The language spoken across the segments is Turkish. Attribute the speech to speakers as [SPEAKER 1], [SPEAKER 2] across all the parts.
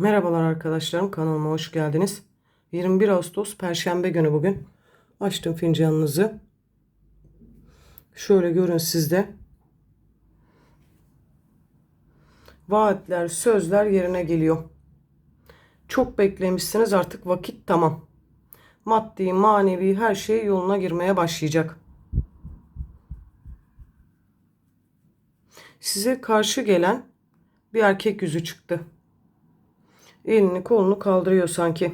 [SPEAKER 1] Merhabalar arkadaşlarım kanalıma hoş geldiniz. 21 Ağustos Perşembe günü bugün. Açtım fincanınızı. Şöyle görün sizde. Vaatler, sözler yerine geliyor. Çok beklemişsiniz artık vakit tamam. Maddi, manevi her şey yoluna girmeye başlayacak. Size karşı gelen bir erkek yüzü çıktı. Elini kolunu kaldırıyor sanki.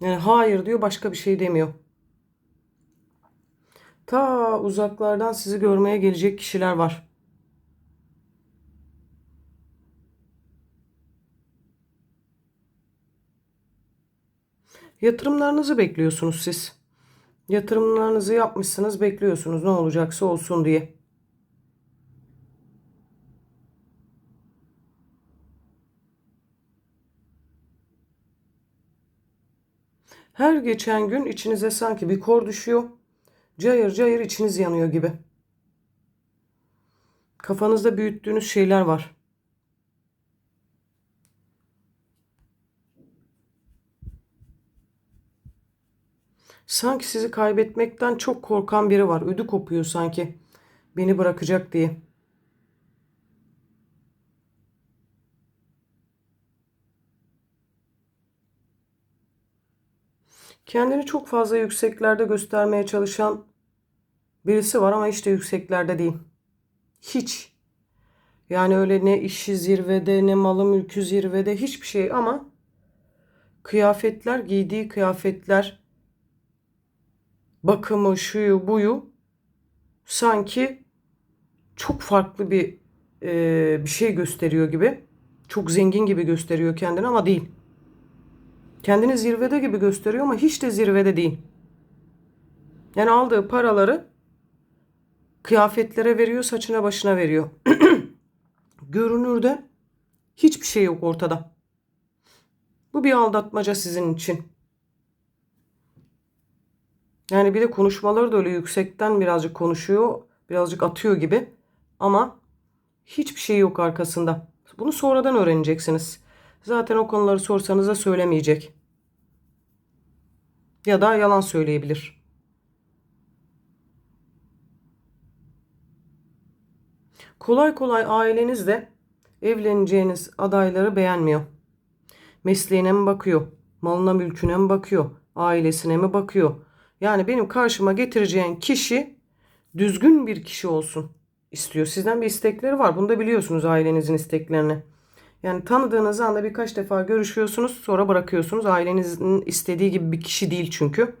[SPEAKER 1] Yani hayır diyor başka bir şey demiyor. Ta uzaklardan sizi görmeye gelecek kişiler var. Yatırımlarınızı bekliyorsunuz siz. Yatırımlarınızı yapmışsınız, bekliyorsunuz ne olacaksa olsun diye. Her geçen gün içinize sanki bir kor düşüyor. Cayır cayır içiniz yanıyor gibi. Kafanızda büyüttüğünüz şeyler var. Sanki sizi kaybetmekten çok korkan biri var. Ödü kopuyor sanki. Beni bırakacak diye. Kendini çok fazla yükseklerde göstermeye çalışan birisi var ama hiç de yükseklerde değil. Hiç. Yani öyle ne işi zirvede ne malı mülkü zirvede hiçbir şey ama kıyafetler giydiği kıyafetler bakımı şuyu buyu sanki çok farklı bir e, bir şey gösteriyor gibi. Çok zengin gibi gösteriyor kendini ama değil. Kendini zirvede gibi gösteriyor ama hiç de zirvede değil. Yani aldığı paraları kıyafetlere veriyor, saçına başına veriyor. Görünürde hiçbir şey yok ortada. Bu bir aldatmaca sizin için. Yani bir de konuşmaları da öyle yüksekten birazcık konuşuyor, birazcık atıyor gibi. Ama hiçbir şey yok arkasında. Bunu sonradan öğreneceksiniz. Zaten o konuları sorsanız da söylemeyecek. Ya da yalan söyleyebilir. Kolay kolay aileniz de evleneceğiniz adayları beğenmiyor. Mesleğine mi bakıyor? Malına mülküne mi bakıyor? Ailesine mi bakıyor? Yani benim karşıma getireceğin kişi düzgün bir kişi olsun istiyor. Sizden bir istekleri var. Bunu da biliyorsunuz ailenizin isteklerini. Yani tanıdığınız anda birkaç defa görüşüyorsunuz sonra bırakıyorsunuz. Ailenizin istediği gibi bir kişi değil çünkü.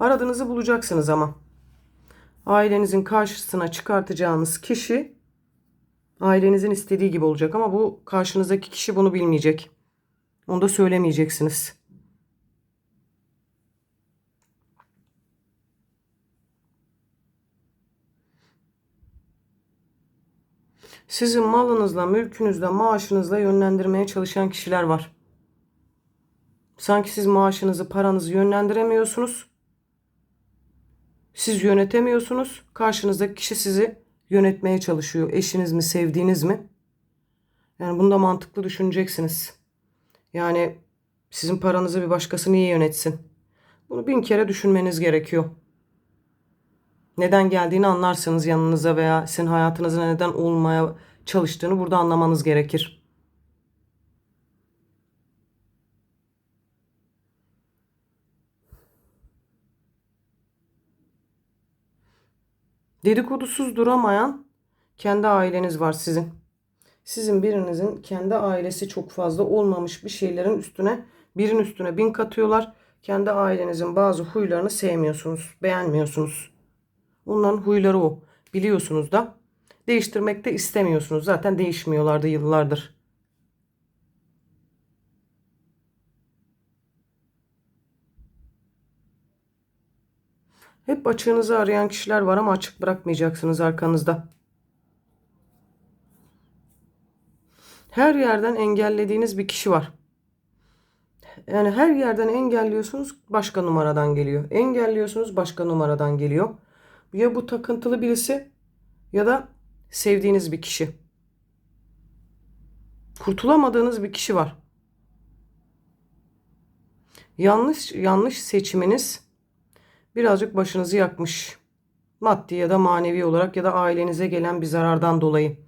[SPEAKER 1] Aradığınızı bulacaksınız ama. Ailenizin karşısına çıkartacağınız kişi ailenizin istediği gibi olacak ama bu karşınızdaki kişi bunu bilmeyecek. Onu da söylemeyeceksiniz. Sizin malınızla, mülkünüzle, maaşınızla yönlendirmeye çalışan kişiler var. Sanki siz maaşınızı, paranızı yönlendiremiyorsunuz. Siz yönetemiyorsunuz. Karşınızdaki kişi sizi yönetmeye çalışıyor. Eşiniz mi, sevdiğiniz mi? Yani bunda mantıklı düşüneceksiniz. Yani sizin paranızı bir başkası niye yönetsin? Bunu bin kere düşünmeniz gerekiyor. Neden geldiğini anlarsınız yanınıza veya sizin hayatınızın neden olmaya çalıştığını burada anlamanız gerekir. Dedikodusuz duramayan kendi aileniz var sizin. Sizin birinizin kendi ailesi çok fazla olmamış bir şeylerin üstüne birin üstüne bin katıyorlar. Kendi ailenizin bazı huylarını sevmiyorsunuz, beğenmiyorsunuz. Onların huyları o. Biliyorsunuz da. Değiştirmek de istemiyorsunuz. Zaten değişmiyorlardı yıllardır. Hep açığınızı arayan kişiler var ama açık bırakmayacaksınız arkanızda. Her yerden engellediğiniz bir kişi var. Yani her yerden engelliyorsunuz başka numaradan geliyor. Engelliyorsunuz başka numaradan geliyor. Ya bu takıntılı birisi ya da sevdiğiniz bir kişi. Kurtulamadığınız bir kişi var. Yanlış yanlış seçiminiz birazcık başınızı yakmış. Maddi ya da manevi olarak ya da ailenize gelen bir zarardan dolayı.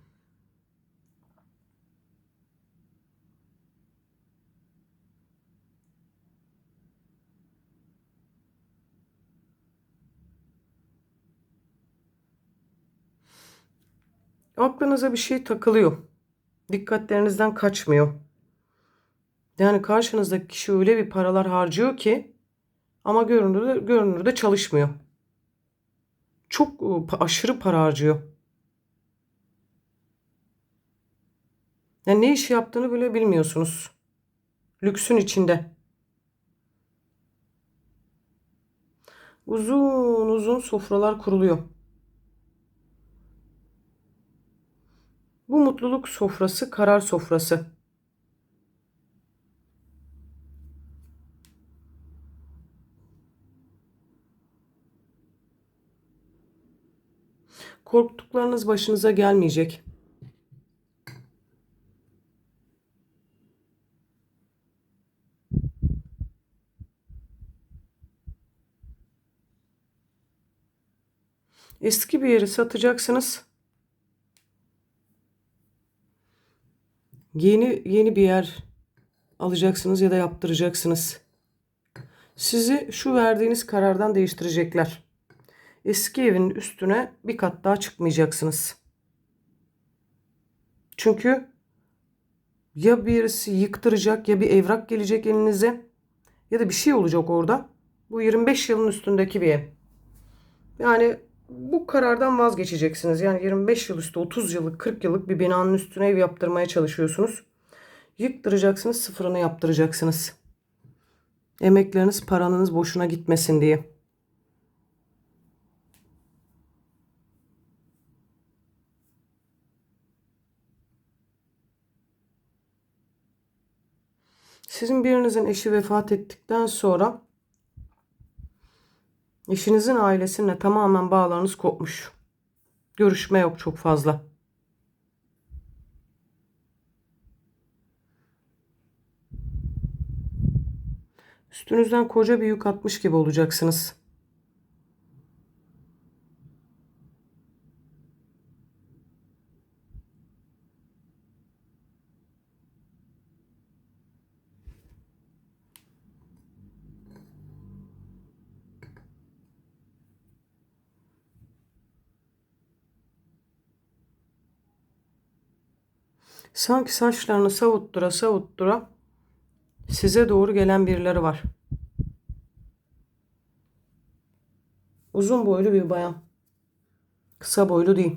[SPEAKER 1] Aklınıza bir şey takılıyor. Dikkatlerinizden kaçmıyor. Yani karşınızdaki kişi öyle bir paralar harcıyor ki ama görünürde, görünürde çalışmıyor. Çok e, aşırı para harcıyor. Yani ne iş yaptığını bile bilmiyorsunuz. Lüksün içinde. Uzun uzun sofralar kuruluyor. Bu mutluluk sofrası karar sofrası. Korktuklarınız başınıza gelmeyecek. Eski bir yeri satacaksınız. Yeni yeni bir yer alacaksınız ya da yaptıracaksınız. Sizi şu verdiğiniz karardan değiştirecekler. Eski evin üstüne bir kat daha çıkmayacaksınız. Çünkü ya birisi yıktıracak ya bir evrak gelecek elinize ya da bir şey olacak orada. Bu 25 yılın üstündeki bir ev. Yani bu karardan vazgeçeceksiniz. Yani 25 yıl üstü 30 yıllık 40 yıllık bir binanın üstüne ev yaptırmaya çalışıyorsunuz. Yıktıracaksınız sıfırını yaptıracaksınız. Emekleriniz paranız boşuna gitmesin diye. Sizin birinizin eşi vefat ettikten sonra eşinizin ailesiyle tamamen bağlarınız kopmuş. Görüşme yok çok fazla. Üstünüzden koca bir yük atmış gibi olacaksınız. Sanki saçlarını savuttura savuttura size doğru gelen birileri var. Uzun boylu bir bayan. Kısa boylu değil.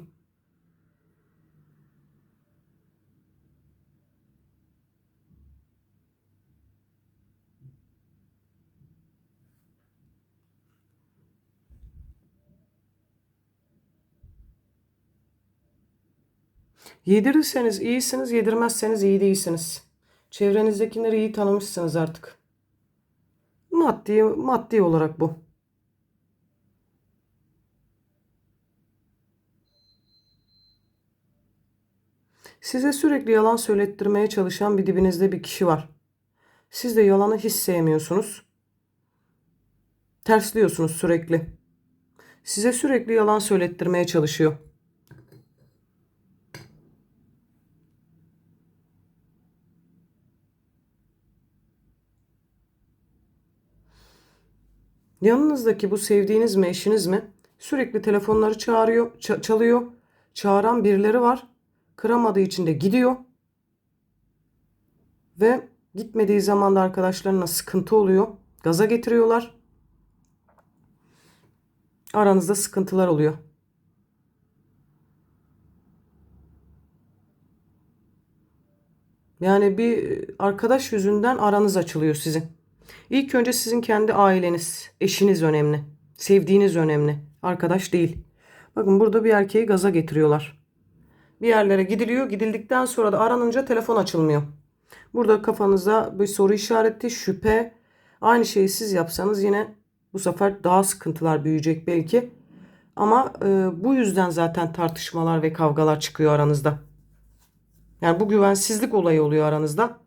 [SPEAKER 1] Yedirirseniz iyisiniz, yedirmezseniz iyi değilsiniz. Çevrenizdekileri iyi tanımışsınız artık. Maddi, maddi olarak bu. Size sürekli yalan söylettirmeye çalışan bir dibinizde bir kişi var. Siz de yalanı hiç sevmiyorsunuz. Tersliyorsunuz sürekli. Size sürekli yalan söylettirmeye çalışıyor. Yanınızdaki bu sevdiğiniz mi eşiniz mi sürekli telefonları çağırıyor, ça- çalıyor. Çağıran birileri var. Kıramadığı için de gidiyor. Ve gitmediği zaman da arkadaşlarına sıkıntı oluyor. Gaza getiriyorlar. Aranızda sıkıntılar oluyor. Yani bir arkadaş yüzünden aranız açılıyor sizin. İlk önce sizin kendi aileniz, eşiniz önemli. Sevdiğiniz önemli. Arkadaş değil. Bakın burada bir erkeği gaza getiriyorlar. Bir yerlere gidiliyor. Gidildikten sonra da aranınca telefon açılmıyor. Burada kafanıza bir soru işareti, şüphe. Aynı şeyi siz yapsanız yine bu sefer daha sıkıntılar büyüyecek belki. Ama e, bu yüzden zaten tartışmalar ve kavgalar çıkıyor aranızda. Yani bu güvensizlik olayı oluyor aranızda.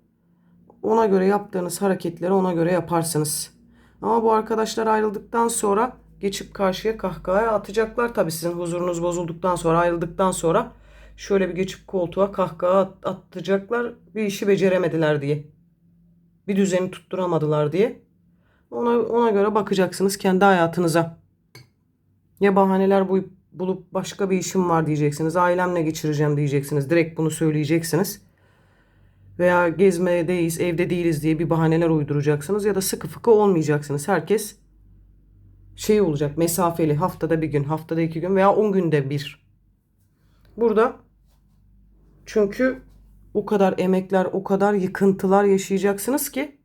[SPEAKER 1] Ona göre yaptığınız hareketleri ona göre yaparsınız. Ama bu arkadaşlar ayrıldıktan sonra geçip karşıya kahkahaya atacaklar. Tabii sizin huzurunuz bozulduktan sonra ayrıldıktan sonra şöyle bir geçip koltuğa kahkaha at- atacaklar. Bir işi beceremediler diye. Bir düzeni tutturamadılar diye. Ona, ona göre bakacaksınız kendi hayatınıza. Ya bahaneler bu- bulup başka bir işim var diyeceksiniz. Ailemle geçireceğim diyeceksiniz. Direkt bunu söyleyeceksiniz. Veya gezmedeyiz, evde değiliz diye bir bahaneler uyduracaksınız. Ya da sıkı fıkı olmayacaksınız. Herkes şey olacak mesafeli haftada bir gün, haftada iki gün veya on günde bir. Burada çünkü o kadar emekler, o kadar yıkıntılar yaşayacaksınız ki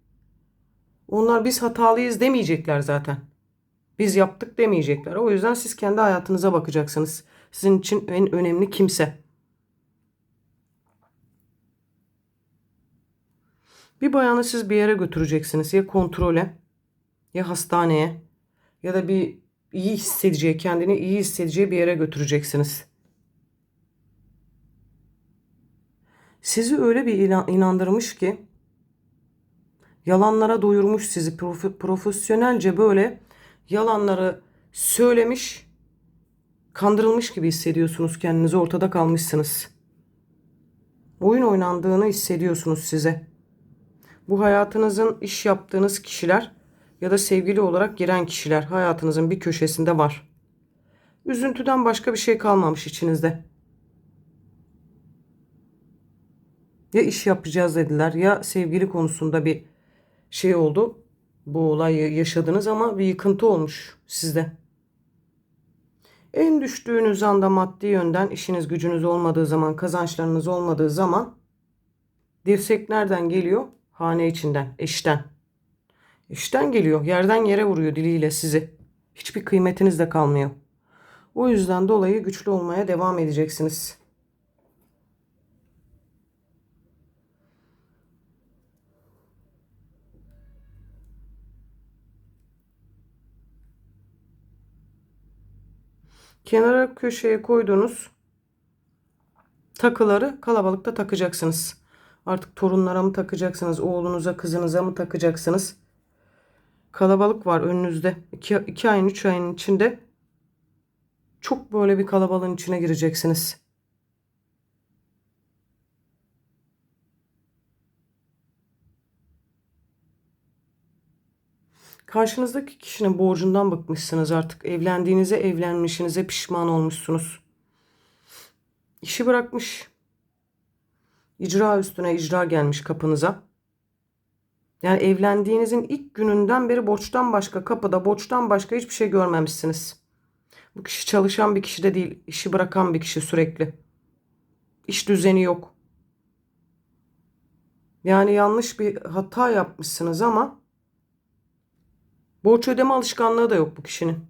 [SPEAKER 1] onlar biz hatalıyız demeyecekler zaten. Biz yaptık demeyecekler. O yüzden siz kendi hayatınıza bakacaksınız. Sizin için en önemli kimse. Bir bayanı siz bir yere götüreceksiniz. Ya kontrole ya hastaneye ya da bir iyi hissedeceği, kendini iyi hissedeceği bir yere götüreceksiniz. Sizi öyle bir inandırmış ki yalanlara doyurmuş sizi profe- profesyonelce böyle yalanları söylemiş kandırılmış gibi hissediyorsunuz kendinizi ortada kalmışsınız. Oyun oynandığını hissediyorsunuz size. Bu hayatınızın iş yaptığınız kişiler ya da sevgili olarak giren kişiler hayatınızın bir köşesinde var. Üzüntüden başka bir şey kalmamış içinizde. Ya iş yapacağız dediler ya sevgili konusunda bir şey oldu. Bu olayı yaşadınız ama bir yıkıntı olmuş sizde. En düştüğünüz anda maddi yönden işiniz gücünüz olmadığı zaman, kazançlarınız olmadığı zaman dirsek nereden geliyor? Hane içinden, eşten. Eşten geliyor, yerden yere vuruyor diliyle sizi. Hiçbir kıymetiniz de kalmıyor. O yüzden dolayı güçlü olmaya devam edeceksiniz. Kenara köşeye koyduğunuz takıları kalabalıkta takacaksınız. Artık torunlara mı takacaksınız, oğlunuza, kızınıza mı takacaksınız? Kalabalık var önünüzde. İki, iki ayın, üç ayın içinde çok böyle bir kalabalığın içine gireceksiniz. Karşınızdaki kişinin borcundan bıkmışsınız artık. Evlendiğinize, evlenmişinize pişman olmuşsunuz. İşi bırakmış. İcra üstüne icra gelmiş kapınıza. Yani evlendiğinizin ilk gününden beri borçtan başka kapıda borçtan başka hiçbir şey görmemişsiniz. Bu kişi çalışan bir kişi de değil, işi bırakan bir kişi sürekli. İş düzeni yok. Yani yanlış bir hata yapmışsınız ama borç ödeme alışkanlığı da yok bu kişinin.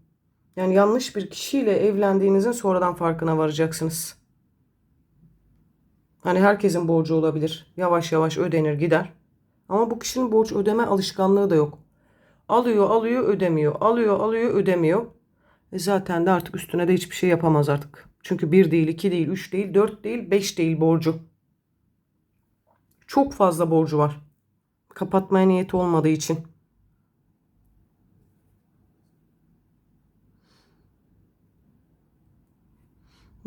[SPEAKER 1] Yani yanlış bir kişiyle evlendiğinizin sonradan farkına varacaksınız. Hani herkesin borcu olabilir. Yavaş yavaş ödenir gider. Ama bu kişinin borç ödeme alışkanlığı da yok. Alıyor alıyor ödemiyor. Alıyor alıyor ödemiyor. E zaten de artık üstüne de hiçbir şey yapamaz artık. Çünkü bir değil, iki değil, üç değil, dört değil, beş değil borcu. Çok fazla borcu var. Kapatmaya niyeti olmadığı için.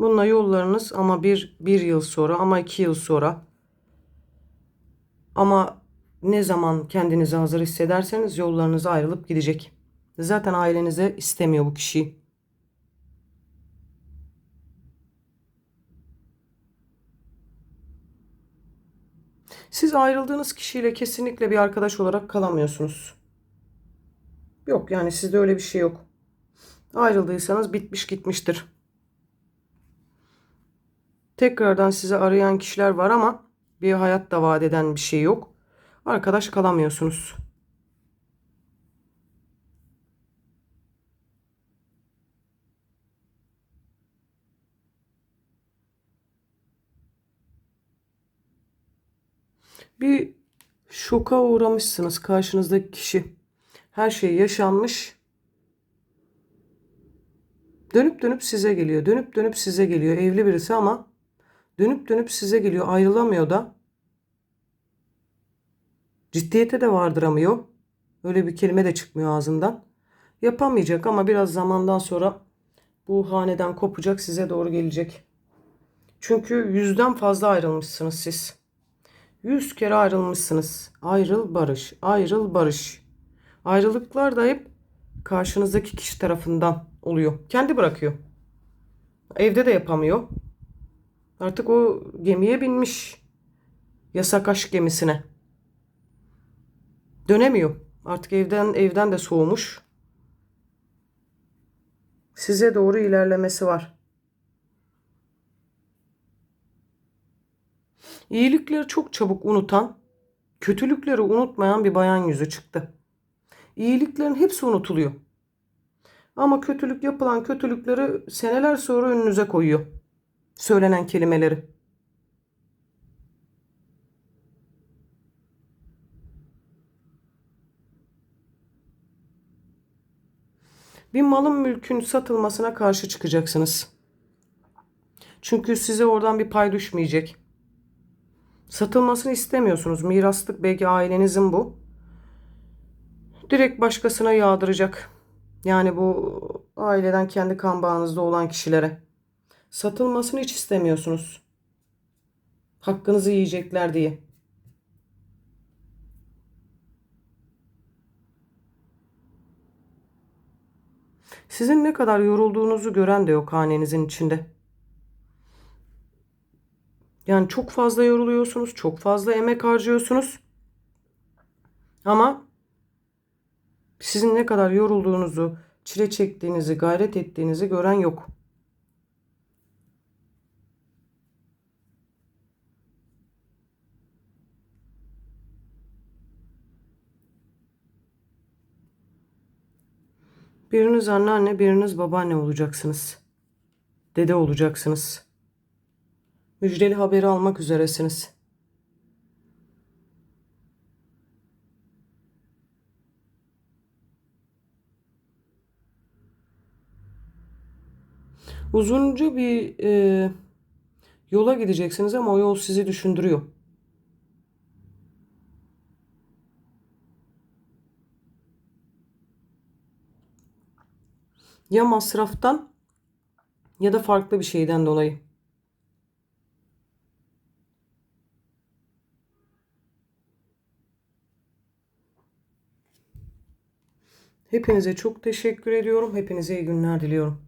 [SPEAKER 1] Bununla yollarınız ama bir, bir yıl sonra ama iki yıl sonra ama ne zaman kendinizi hazır hissederseniz yollarınız ayrılıp gidecek. Zaten ailenize istemiyor bu kişiyi. Siz ayrıldığınız kişiyle kesinlikle bir arkadaş olarak kalamıyorsunuz. Yok yani sizde öyle bir şey yok. Ayrıldıysanız bitmiş gitmiştir. Tekrardan sizi arayan kişiler var ama bir hayat da vaat eden bir şey yok. Arkadaş kalamıyorsunuz. Bir şoka uğramışsınız karşınızdaki kişi. Her şey yaşanmış. Dönüp dönüp size geliyor. Dönüp dönüp size geliyor. Evli birisi ama dönüp dönüp size geliyor. Ayrılamıyor da. Ciddiyete de vardıramıyor. Öyle bir kelime de çıkmıyor ağzından. Yapamayacak ama biraz zamandan sonra bu haneden kopacak size doğru gelecek. Çünkü yüzden fazla ayrılmışsınız siz. Yüz kere ayrılmışsınız. Ayrıl barış, ayrıl barış. Ayrılıklar da hep karşınızdaki kişi tarafından oluyor. Kendi bırakıyor. Evde de yapamıyor. Artık o gemiye binmiş. Yasak aşk gemisine. Dönemiyor. Artık evden evden de soğumuş. Size doğru ilerlemesi var. İyilikleri çok çabuk unutan, kötülükleri unutmayan bir bayan yüzü çıktı. İyiliklerin hepsi unutuluyor. Ama kötülük yapılan kötülükleri seneler sonra önünüze koyuyor. Söylenen kelimeleri. Bir malın mülkün satılmasına karşı çıkacaksınız. Çünkü size oradan bir pay düşmeyecek. Satılmasını istemiyorsunuz. Miraslık belki ailenizin bu. Direkt başkasına yağdıracak. Yani bu aileden kendi kan bağınızda olan kişilere. Satılmasını hiç istemiyorsunuz. Hakkınızı yiyecekler diye. Sizin ne kadar yorulduğunuzu gören de yok hanenizin içinde. Yani çok fazla yoruluyorsunuz, çok fazla emek harcıyorsunuz. Ama sizin ne kadar yorulduğunuzu, çile çektiğinizi, gayret ettiğinizi gören yok. Biriniz anneanne, biriniz babaanne olacaksınız. Dede olacaksınız. Müjdeli haberi almak üzeresiniz. Uzunca bir e, yola gideceksiniz ama o yol sizi düşündürüyor. Ya masraftan ya da farklı bir şeyden dolayı. Hepinize çok teşekkür ediyorum. Hepinize iyi günler diliyorum.